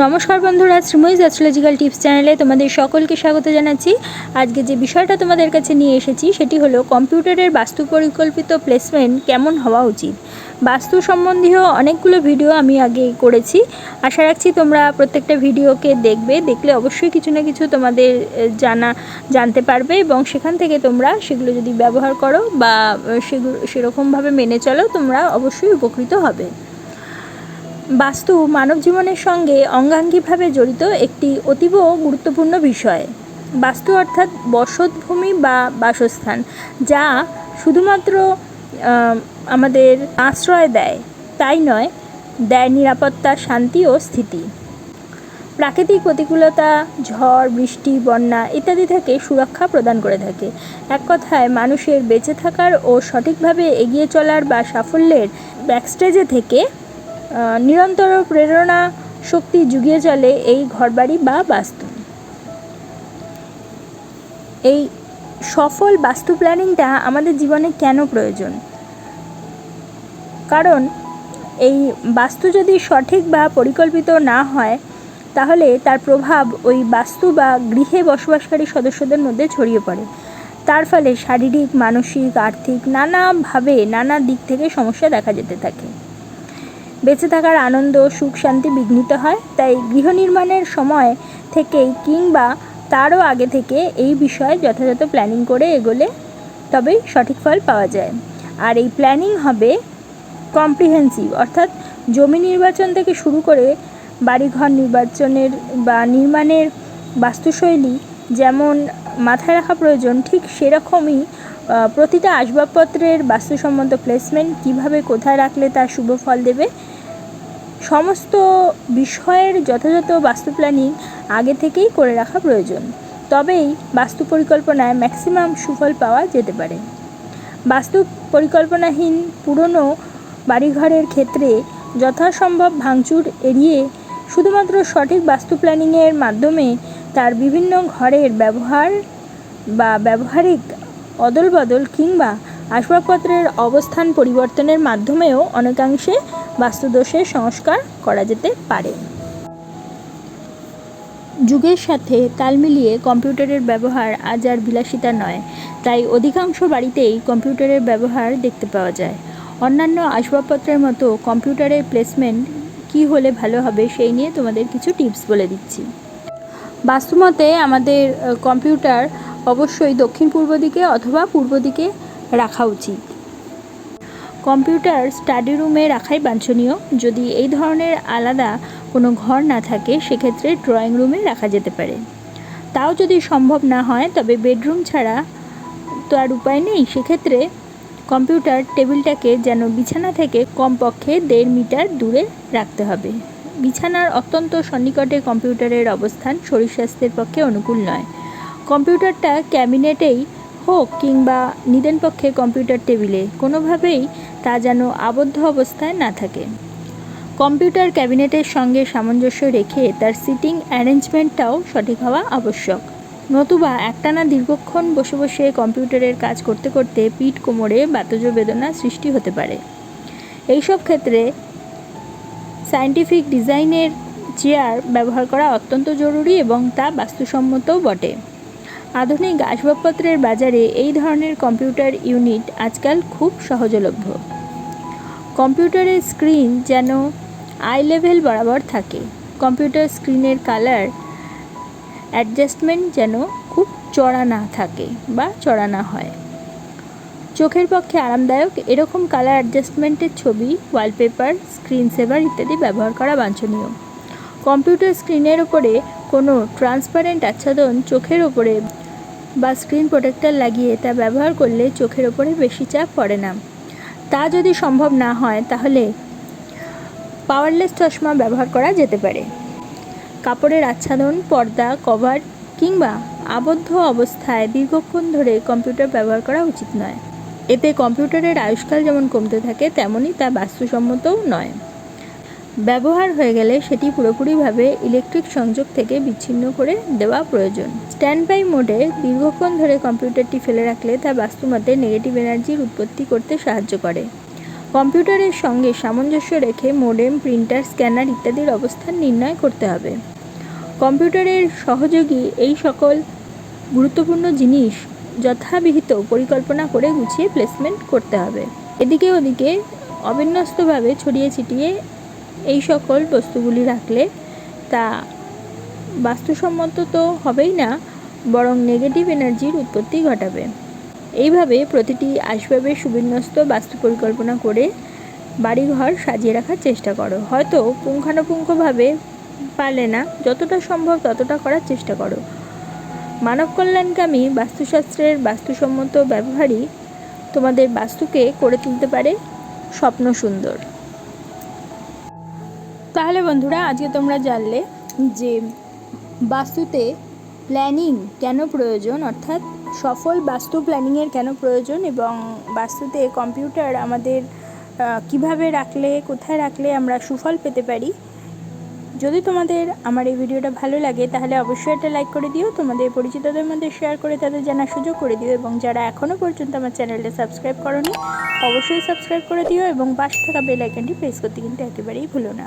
নমস্কার বন্ধুরা, Sreemoyee astrological tips চ্যানেলে তোমাদের সকলকে স্বাগত জানাচ্ছি। আজকে যে বিষয়টা তোমাদের কাছে নিয়ে এসেছি, সেটি হলো কম্পিউটারের বাস্তু পরিকল্পিত প্লেসমেন্ট কেমন হওয়া উচিত? বাস্তু সম্বন্ধীয় অনেকগুলো ভিডিও আমি আগে করেছি। আশা রাখছি তোমরা প্রত্যেকটা ভিডিওকে দেখবে, দেখলে অবশ্যই কিছু না কিছু তোমাদের জানা, জানতে পারবে এবং সেখান থেকে তোমরা সেগুলো যদি ব্যবহার করো বা সেগুলো, সেরকমভাবে মেনে চলো, তোমরা অবশ্যই উপকৃত হবে। বাস্তু মানব জীবনের সঙ্গে অঙ্গাঙ্গিভাবে জড়িত একটি অতীব গুরুত্বপূর্ণ বিষয়। বাস্তু অর্থাৎ বসতভূমি বা বাসস্থান, যা শুধুমাত্র আমাদের আশ্রয় দেয়, তাই নয়, দেয় নিরাপত্তা, শান্তি ও স্থিতি। প্রাকৃতিক প্রতিকূলতা, ঝড়, বৃষ্টি, বন্যা ইত্যাদি থেকে সুরক্ষা প্রদান করে থাকে। এক কথায়, মানুষের বেঁচে থাকার ও সঠিকভাবে এগিয়ে চলার বা সাফল্যের ব্যাকস্টেজে থেকে নিরন্তর প্রেরণা শক্তি যুগিয়ে চলে এই ঘরবাড়ি বা বাস্তু। এই সফল বাস্তু প্ল্যানিংটা আমাদের জীবনে কেন প্রয়োজন? কারণ এই বাস্তু যদি সঠিক বা পরিকল্পিত না হয়, তাহলে তার প্রভাব ওই বাস্তু বা গৃহে বসবাসকারী সদস্যদের মধ্যে ছড়িয়ে পড়ে। তার ফলে শারীরিক, মানসিক, আর্থিক নানাভাবে নানা দিক থেকে সমস্যা দেখা যেতে থাকে। বেঁচে থাকার আনন্দ, সুখ, শান্তি বিঘ্নিত হয়। তাই গৃহ নির্মাণের সময় থেকেই কিংবা তারও আগে থেকে এই বিষয়ে যথাযথ প্ল্যানিং করে এগোলে তবেই সঠিক ফল পাওয়া যায়। আর এই প্ল্যানিং হবে কম্প্রিহেন্সিভ অর্থাৎ জমি নির্বাচন থেকে শুরু করে বাড়িঘর নির্বাচনের বা নির্মাণের বাস্তুশৈলী যেমন মাথায় রাখা প্রয়োজন, ঠিক সেরকমই প্রতিটা আসবাবপত্রের বাস্তুসম্মত প্লেসমেন্ট কীভাবে কোথায় রাখলে তার শুভ ফল দেবে সমস্ত বিষয়ের যথাযথ বাস্তু প্ল্যানিং আগে থেকেই করে রাখা প্রয়োজন। তবেই বাস্তু পরিকল্পনায় ম্যাক্সিমাম সুফল পাওয়া যেতে পারে। বাস্তু পরিকল্পনাহীন পুরনো বাড়িঘরের ক্ষেত্রে যথাসম্ভব ভাঙচুর এড়িয়ে শুধুমাত্র সঠিক বাস্তু প্ল্যানিংয়ের মাধ্যমে তার বিভিন্ন ঘরের ব্যবহার বা ব্যবহারিক অদল বদল কিংবা আসবাবপত্রের অবস্থান পরিবর্তনের মাধ্যমেও অনেকাংশে বাস্তুদোষের সংস্কার করা যেতে পারে। যুগের সাথে তাল মিলিয়ে কম্পিউটারের ব্যবহার আজ আর বিলাসিতা নয়, তাই অধিকাংশ বাড়িতেই কম্পিউটারের ব্যবহার দেখতে পাওয়া যায়। অন্যান্য আসবাবপত্রের মতো কম্পিউটারের প্লেসমেন্ট কী হলে ভালো হবে সেই নিয়ে তোমাদের কিছু টিপস বলে দিচ্ছি। বাস্তুমতে আমাদের কম্পিউটার অবশ্যই দক্ষিণ পূর্ব দিকে অথবা পূর্ব দিকে রাখা উচিত। কম্পিউটার স্টাডি রুমে রাখাই বাঞ্ছনীয়। যদি এই ধরনের আলাদা কোনো ঘর না থাকে, সেক্ষেত্রে ড্রয়িং রুমে রাখা যেতে পারে। তাও যদি সম্ভব না হয়, তবে বেডরুম ছাড়া তো আর উপায় নেই। সেক্ষেত্রে কম্পিউটার টেবিলটাকে যেন বিছানা থেকে কমপক্ষে দেড় মিটার দূরে রাখতে হবে। বিছানার অত্যন্ত সন্নিকটে কম্পিউটারের অবস্থান শরীর স্বাস্থ্যের পক্ষে অনুকূল নয়। কম্পিউটারটা ক্যাবিনেটেই হোক কিংবা নিদেন পক্ষে কম্পিউটার টেবিলে, কোনোভাবেই তা যেন আবদ্ধ অবস্থায় না থাকে। কম্পিউটার ক্যাবিনেটের সঙ্গে সামঞ্জস্য রেখে তার সিটিং অ্যারেঞ্জমেন্টটাও সঠিক হওয়া আবশ্যক। নতুবা একটানা দীর্ঘক্ষণ বসে বসে কম্পিউটারের কাজ করতে করতে পিঠ কোমরে বাতজ বেদনা সৃষ্টি হতে পারে। এইসব ক্ষেত্রে সায়েন্টিফিক ডিজাইনের চেয়ার ব্যবহার করা অত্যন্ত জরুরি এবং তা বাস্তুসম্মতও বটে। আধুনিক আসবাবপত্রের বাজারে এই ধরনের কম্পিউটার ইউনিট আজকাল খুব সহজলভ্য। কম্পিউটারের স্ক্রিন যেন আই লেভেল বরাবর থাকে। কম্পিউটার স্ক্রিনের কালার অ্যাডজাস্টমেন্ট যেন খুব চড়া না থাকে বা চড়া না হয়। চোখের পক্ষে আরামদায়ক এরকম কালার অ্যাডজাস্টমেন্টের ছবি, ওয়ালপেপার, স্ক্রিন সেভার ইত্যাদি ব্যবহার করা বাঞ্ছনীয়। কম্পিউটার স্ক্রিনের ওপরে কোনো ট্রান্সপারেন্ট আচ্ছাদন চোখের ওপরে বা স্ক্রিন প্রোটেক্টর লাগিয়ে তা ব্যবহার করলে চোখের ওপরে বেশি চাপ পড়ে না। তা যদি সম্ভব না হয়, তাহলে পাওয়ারলেস চশমা ব্যবহার করা যেতে পারে। কাপড়ের আচ্ছাদন, পর্দা, কভার কিংবা আবদ্ধ অবস্থায় দীর্ঘক্ষণ ধরে কম্পিউটার ব্যবহার করা উচিত নয়। এতে কম্পিউটারের আয়ুষ্কাল যেমন কমতে থাকে তেমনই তা বাস্তুসম্মতও নয়। ব্যবহার হয়ে গেলে সেটি পুরোপুরিভাবে ইলেকট্রিক সংযোগ থেকে বিচ্ছিন্ন করে দেওয়া প্রয়োজন। স্ট্যান্ড বাই মোডে দীর্ঘক্ষণ ধরে কম্পিউটারটি ফেলে রাখলে তা বাস্তুমতে নেগেটিভ এনার্জির উৎপত্তি করতে সাহায্য করে। কম্পিউটারের সঙ্গে সামঞ্জস্য রেখে মোডেম, প্রিন্টার, স্ক্যানার ইত্যাদির অবস্থান নির্ণয় করতে হবে। কম্পিউটারের সহযোগী এই সকল গুরুত্বপূর্ণ জিনিস যথাবিহিত পরিকল্পনা করে গুছিয়ে প্লেসমেন্ট করতে হবে। এদিকে ওদিকে অবিন্যস্তভাবে ছড়িয়ে ছিটিয়ে এই সকল বস্তুগুলি রাখলে তা বাস্তুসম্মত তো হবেই না, বরং নেগেটিভ এনার্জির উৎপত্তি ঘটাবে। এইভাবে প্রতিটি আসবাবের সুবিন্যস্ত বাস্তু পরিকল্পনা করে বাড়িঘর সাজিয়ে রাখার চেষ্টা করো। হয়তো পুঙ্খানুপুঙ্খভাবে পারলে না, যতটা সম্ভব ততটা করার চেষ্টা করো। মানব কল্যাণকামী বাস্তুশাস্ত্রের বাস্তুসম্মত ব্যবহারই তোমাদের বাস্তুকে করে তুলতে পারে স্বপ্ন সুন্দর। তাহলে বন্ধুরা, আজকে তোমরা জানলে যে বাস্তুতে প্ল্যানিং কেন প্রয়োজন, অর্থাৎ সফল বাস্তু প্ল্যানিংয়ের কেন প্রয়োজন এবং বাস্তুতে কম্পিউটার আমাদের কীভাবে রাখলে, কোথায় রাখলে আমরা সুফল পেতে পারি। যদি তোমাদের আমার এই ভিডিওটা ভালো লাগে, তাহলে অবশ্যই একটা লাইক করে দিও। তোমাদের পরিচিতদের মধ্যে শেয়ার করে তাদের জানার সুযোগ করে দিও এবং যারা এখনও পর্যন্ত আমার চ্যানেলটা সাবস্ক্রাইব করনি, অবশ্যই সাবস্ক্রাইব করে দিও এবং পাশে থাকা বেল আইকনটি প্রেস করতে কিন্তু একেবারেই ভুলো না।